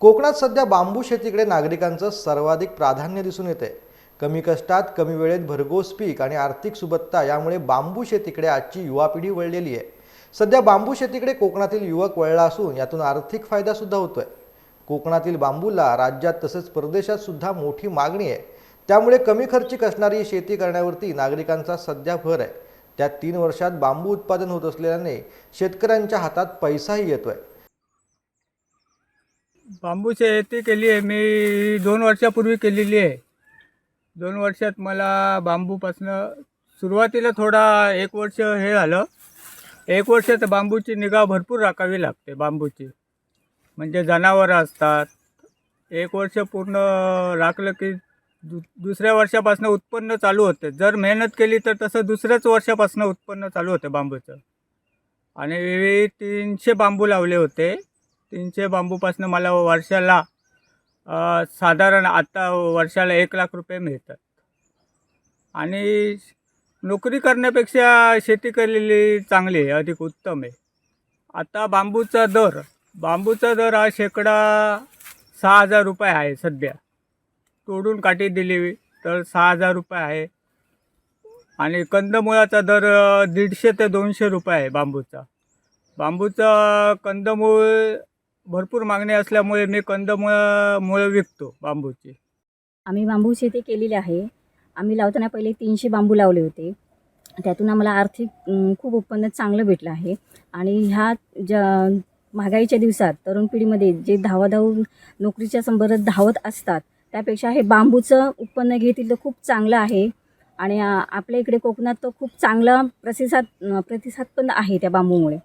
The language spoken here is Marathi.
कोकणात सध्या बांबू शेतीकडे नागरिकांचं सर्वाधिक प्राधान्य दिसून येते. कमी कष्टात कमी वेळेत भरघोस पीक आणि आर्थिक सुबत्ता यामुळे बांबू शेतीकडे आजची युवा पिढी वळलेली आहे. सध्या बांबू शेतीकडे कोकणातील युवक वळला असून यातून आर्थिक फायदा सुद्धा होतोय. कोकणातील बांबूला राज्यात तसेच परदेशात सुद्धा मोठी मागणी आहे. त्यामुळे कमी खर्चिक असणारी शेती करण्यावरती नागरिकांचा सध्या भर आहे. त्या तीन वर्षात बांबू उत्पादन होत असल्याने शेतकऱ्यांच्या हातात पैसाही येतोय. बांबूची शेती केली आहे. मी दोन वर्षापूर्वी केलेली आहे. दोन वर्षात मला बांबूपासनं सुरुवातीला थोडा एक वर्ष हे झालं. एक वर्ष तर बांबूची निगा भरपूर राखावी लागते बांबूची. म्हणजे जनावरं असतात. एक वर्ष पूर्ण राखलं की दु दुसऱ्या वर्षापासून उत्पन्न चालू होते. जर मेहनत केली तर तसं दुसऱ्याच वर्षापासून उत्पन्न चालू होते बांबूचं. आणि तीनशे बांबू लावले होते. तीनशे बांबूपासून मला वर्षाला साधारण आता वर्षाला एक लाख रुपये मिळतात. आणि नोकरी करण्यापेक्षा शेती केलेली चांगली आहे अधिक उत्तम आहे. आता बांबूचा दर बांबूचा दर हा शेकडा सहा हजार रुपये आहे सध्या. तोडून काठी दिली तर सहा हजार रुपये आहे. आणि कंदमुळाचा दर दीडशे ते दोनशे रुपये आहे बांबूचा. बांबूचा कंदमूळ भरपूर मागणी असल्यामुळे मी कंदमुळं मुळं विकतो बांबूची. आम्ही बांबू शेती केलेली आहे. आम्ही लावताना पहिले तीनशे बांबू लावले होते. त्यातून आम्हाला आर्थिक खूप उत्पन्न चांगलं भेटलं आहे. आणि ह्या ज्या महागाईच्या दिवसात तरुण पिढीमध्ये जे धावाधाव नोकरीच्या संबंधात धावत असतात त्यापेक्षा हे बांबूचं उत्पन्न घेतील तर खूप चांगलं आहे. आणि आपल्या इकडे कोकणात तर खूप चांगला प्रतिसाद प्रतिसाद पण आहे त्या बांबूमुळे.